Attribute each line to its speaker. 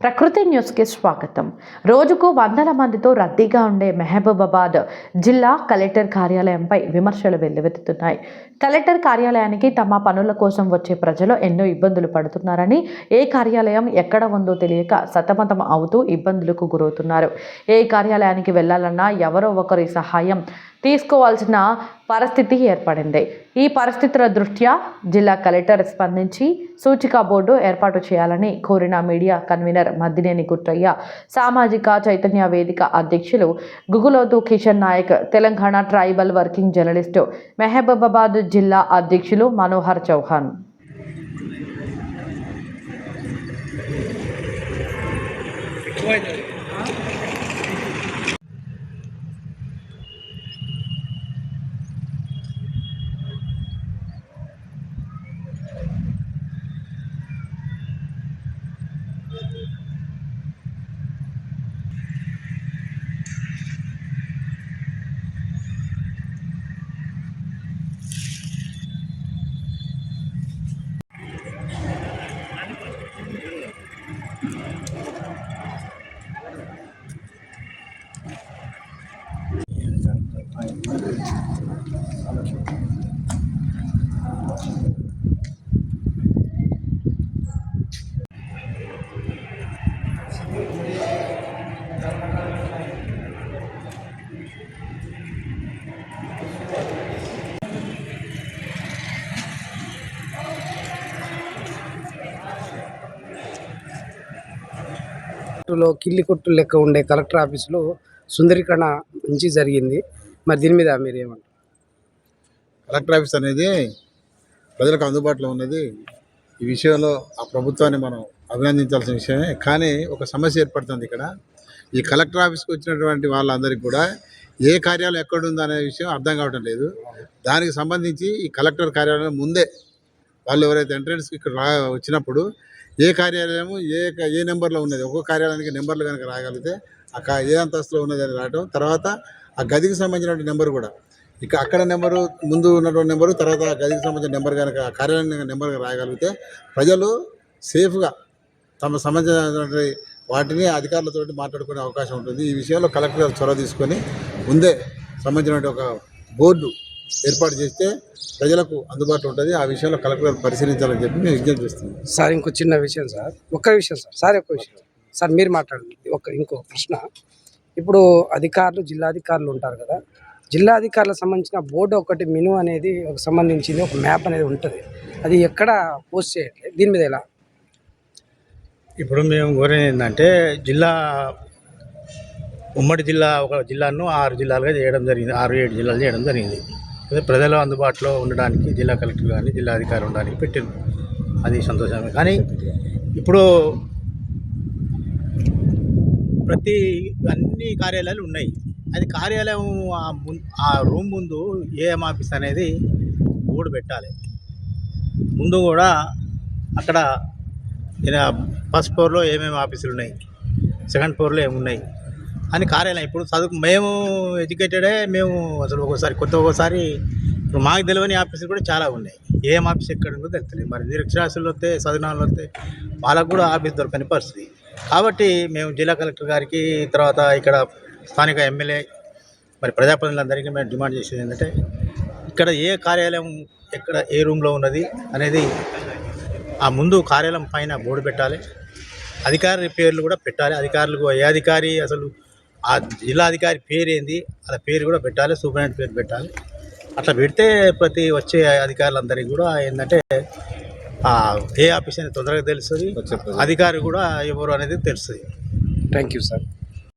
Speaker 1: ప్రకృతి న్యూస్కి స్వాగతం. రోజుకు వందల మందితో రద్దీగా ఉండే మెహబూబాబాద్ జిల్లా కలెక్టర్ కార్యాలయంపై విమర్శలు వెల్లువెత్తుతున్నాయి. కలెక్టర్ కార్యాలయానికి తమ పనుల కోసం వచ్చే ప్రజలు ఎన్నో ఇబ్బందులు పడుతున్నారని ఏ కార్యాలయం ఎక్కడ ఉందో తెలియక సతమతం అవుతూ ఇబ్బందులకు గురవుతున్నారు. ఏ కార్యాలయానికి వెళ్ళాలన్నా ఎవరో ఒకరి సహాయం తీసుకోవాల్సిన పరిస్థితి ఏర్పడింది. ఈ పరిస్థితుల దృష్ట్యా జిల్లా కలెక్టర్ స్పందించి సూచిక బోర్డు ఏర్పాటు చేయాలని కోరిన మీడియా కన్వీనర్ మద్దినేని గుట్టయ్య సామాజిక చైతన్య వేదిక అధ్యక్షులు Guguloth Kishan Nayak Telangana tribal working journalist Mahabubabad జిల్లా అధ్యక్షులు మనోహర్ చౌహాన్.
Speaker 2: లో కిల్లి కొట్టు లెక్క ఉండే కలెక్టర్ ఆఫీసులో సుందరీకరణ మంచి జరిగింది. మరి దీని మీద మీరు ఏమంటారు?
Speaker 3: కలెక్టర్ ఆఫీస్ అనేది ప్రజలకు అందుబాటులో ఉన్నది. ఈ విషయంలో ఆ ప్రభుత్వాన్ని మనం అభినందించాల్సిన విషయమే. కానీ ఒక సమస్య ఏర్పడుతుంది ఇక్కడ. ఈ కలెక్టర్ ఆఫీస్కి వచ్చినటువంటి వాళ్ళందరికీ కూడా ఏ కార్యాలయం ఎక్కడుందో అనే విషయం అర్థం కావటం లేదు. దానికి సంబంధించి ఈ కలెక్టర్ కార్యాలయం ముందే వాళ్ళు ఎవరైతే ఎంట్రన్స్కి ఇక్కడ వచ్చినప్పుడు ఏ కార్యాలయము ఏ ఏ నెంబర్లో ఉన్నది? ఒక్కో కార్యాలయానికి నెంబర్లు కనుక రాగలిగితే ఆ ఏ అంతస్తులో ఉన్నది అని రావటం తర్వాత ఆ గదికి సంబంధించినటువంటి నెంబర్ కూడా. ఇక అక్కడ నెంబరు ముందు ఉన్నటువంటి నెంబరు తర్వాత గదికి సంబంధించిన నెంబర్ కనుక కార్యాలయం నెంబర్ రాయగలిగితే ప్రజలు సేఫ్గా తమ సంబంధించినటువంటి వాటిని అధికారులతో మాట్లాడుకునే అవకాశం ఉంటుంది. ఈ విషయంలో కలెక్టర్ చొరవ తీసుకొని ముందే సంబంధించినటువంటి ఒక బోర్డు ఏర్పాటు చేస్తే ప్రజలకు అందుబాటులో ఉంటుంది. ఆ విషయంలో కలెక్టర్ పరిశీలించాలని చెప్పి మేము విజ్ఞప్తి చేస్తున్నాం
Speaker 2: సార్ ఇంకో చిన్న విషయం సార్. ఒక్క విషయం సార్. సార్ ఒక్క విషయం. సార్ మీరు మాట్లాడండి. ఒక ఇంకో ప్రశ్న. ఇప్పుడు అధికారులు జిల్లాధికారులు ఉంటారు కదా. జిల్లాధికారులకు సంబంధించిన బోర్డు ఒకటి మెను అనేది ఒక సంబంధించింది. ఒక మ్యాప్ అనేది ఉంటుంది. అది ఎక్కడ పోస్ట్ చేయట్లేదు దీని మీద ఎలా?
Speaker 4: ఇప్పుడు మేము కోరేది ఏంటంటే జిల్లా ఉమ్మడి జిల్లా ఒక జిల్లాను ఆరు జిల్లాలుగా చేయడం జరిగింది. ఆరు ఏడు జిల్లాలు చేయడం జరిగింది. అదే ప్రజలు అందుబాటులో ఉండడానికి జిల్లా కలెక్టర్ కానీ జిల్లా అధికారి ఉండడానికి పెట్టింది అది సంతోషమే. కానీ ఇప్పుడు ప్రతి అన్ని కార్యాలయాలు ఉన్నాయి. అది కార్యాలయం ఆ ఆ రూమ్ ముందు ఏఎం ఆఫీస్ అనేది బోర్డు పెట్టాలి. ముందు కూడా అక్కడ ఫస్ట్ ఫ్లోర్లో ఏమేమి ఆఫీసులు ఉన్నాయి? సెకండ్ ఫ్లోర్లో ఏమున్నాయి? అని కార్యాలయం ఇప్పుడు చదువు మేము ఎడ్యుకేటెడే మేము అసలు ఒక్కోసారి కొత్త ఒక్కోసారి ఇప్పుడు మాకు తెలియని ఆఫీసులు కూడా చాలా ఉన్నాయి. ఏం ఆఫీస్ ఎక్కడ ఉందో తెలుస్తుంది మరి నిరక్షరాస్యులు వస్తే చదివిన వస్తే వాళ్ళకు కూడా ఆఫీస్ దొరకని పరిస్థితి. కాబట్టి మేము జిల్లా కలెక్టర్ గారికి తర్వాత ఇక్కడ స్థానిక ఎమ్మెల్యే మరి ప్రజాప్రతినిధులందరికీ మేము డిమాండ్ చేసేది ఏంటంటే ఇక్కడ ఏ కార్యాలయం ఎక్కడ ఏ రూమ్లో ఉన్నది అనేది ఆ ముందు కార్యాలయం పైన బోర్డు పెట్టాలి. అధికారి పేర్లు కూడా పెట్టాలి. అధికారులకు ఏ అధికారి అసలు ఆ జిల్లా అధికారి పేరు ఏంది అలా పేరు కూడా పెట్టాలి సూపరింటెండెంట్ పేరు పెట్టాలి. అట్లా పెడితే ప్రతి వచ్చే అధికారులందరికీ కూడా ఏంటంటే ఏ ఆఫీస్ అనేది తొందరగా తెలుస్తుంది. అధికారి కూడా ఎవరు అనేది తెలుస్తుంది.
Speaker 2: Thank you sir